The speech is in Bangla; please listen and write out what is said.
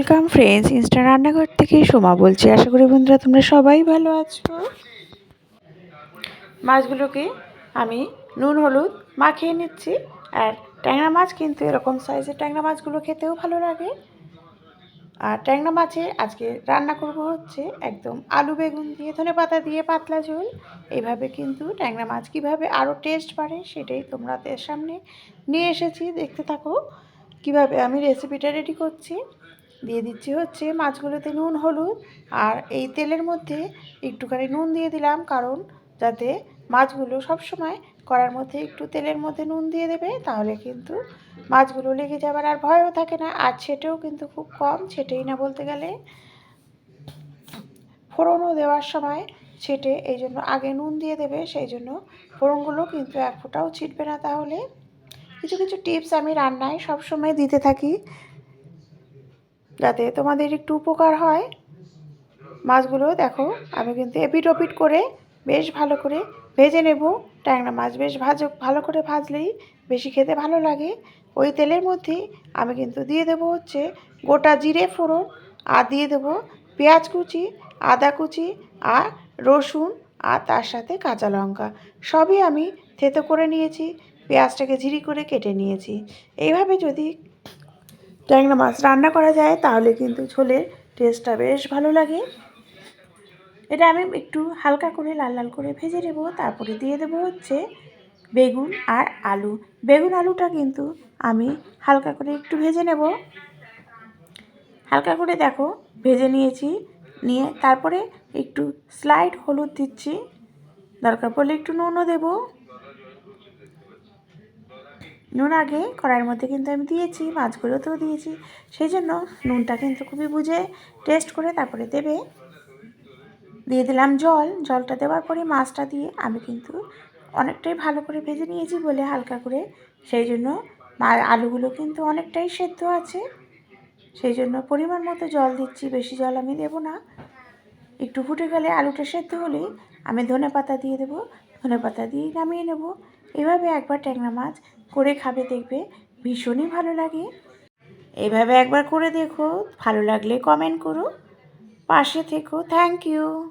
ওয়েলকাম ফ্রেন্ডস ইনস্টা রান্নাঘর থেকে সোমা বলছি। আশা করি বন্ধুরা তোমরা সবাই ভালো আছো। মাছগুলোকে আমি নুন, হলুদ মাখিয়ে নিচ্ছি। আর ট্যাংরা মাছ কিন্তু এরকম সাইজের ট্যাংরা মাছগুলো খেতেও ভালো লাগে। আর ট্যাংরা মাছে আজকে রান্না করব হচ্ছে একদম আলু বেগুন দিয়ে, ধনে পাতা দিয়ে, পাতলা ঝোল। এইভাবে কিন্তু ট্যাংরা মাছ কীভাবে আরও টেস্ট বাড়ে সেটাই তোমাদের সামনে নিয়ে এসেছি। দেখতে থাকো কীভাবে আমি রেসিপিটা রেডি করছি। দিয়ে দিচ্ছি হচ্ছে মাছগুলোতে নুন, হলুদ আর এই তেলের মধ্যে একটুখানি নুন দিয়ে দিলাম কারণ যাতে মাছগুলো সবসময় কড়ার মধ্যে একটু তেলের মধ্যে নুন দিয়ে দেবে তাহলে কিন্তু মাছগুলো লেগে যাবার আর ভয়ও থাকে না আর ছেটেও কিন্তু খুব কম ছেটেই না বলতে গেলে। ফোড়নও দেওয়ার সময় ছেটে এই জন্য আগে নুন দিয়ে দেবে, সেই জন্য ফোড়নগুলো কিন্তু এক ফোঁটাও ছিটবে না তাহলে। কিছু কিছু টিপস আমি রান্নায় সবসময় দিতে থাকি। যাতে তোমাদের একটু উপকার হয়। মাছগুলো দেখো, আমি কিন্তু এপিট ওপিট করে বেশ ভালো করে ভেজে নেব। ট্যাংরা মাছ বেশ ভাজ, ভালো করে ভাজলেই বেশি খেতে ভালো লাগে। ওই তেলের মধ্যে আমি কিন্তু দিয়ে দেবো হচ্ছে গোটা জিরে ফোড়ন, আর দিয়ে দেবো পেঁয়াজ কুচি, আদা কুচি, আর রসুন, আর তার সাথে কাঁচা লঙ্কা। সবই আমি থেতো করে নিয়েছি, পেঁয়াজটাকে ঝিরি করে কেটে নিয়েছি। এইভাবে যদি ট্যাংরা মাছ রান্না করা যায়, তাহলে কিন্তু ঝোলের টেস্টটা বেশ ভালো লাগে। এটা আমি একটু হালকা করে লাল লাল করে ভেজে নেব, তারপরে দিয়ে দেবো হচ্ছে বেগুন আর আলু। বেগুন আলুটা কিন্তু আমি হালকা করে একটু ভেজে নেব। হালকা করে দেখো, ভেজে নিয়েছি, নিয়ে তারপরে একটু স্লাইড হলুদ দিচ্ছি। দরকার পড়লে একটু নুনও দেবো। নুন আগে, কড়াইয়ের মধ্যে কিন্তু আমি দিয়েছি, মাছগুলোতেও দিয়েছি। সেই জন্য নুনটা কিন্তু খুবই বুঝে টেস্ট করে তারপরে দেবে। দিয়ে দিলাম জল। জলটা দেওয়ার পরে মাছটা দিয়ে আমি কিন্তু অনেকটাই ভালো করে ভেজে নিয়েছি বলে হালকা করে। সেই জন্য আলুগুলো কিন্তু অনেকটাই সেদ্ধ আছে। সেই জন্য পরিমাণ মতো জল দিচ্ছি, বেশি জল আমি দেবো না। একটু ফুটে গেলে আলুটা সেদ্ধ হলেই আমি ধনে পাতা দিয়ে দেবো। ধনে পাতা দিয়ে নামিয়ে নেব। এভাবে একবার ট্যাংরা মাছ করে খাবে, দেখবে ভীষণই ভালো লাগে। এভাবে একবার করে দেখো, ভালো লাগলে কমেন্ট করো। পাশে থেকো থ্যাংক ইউ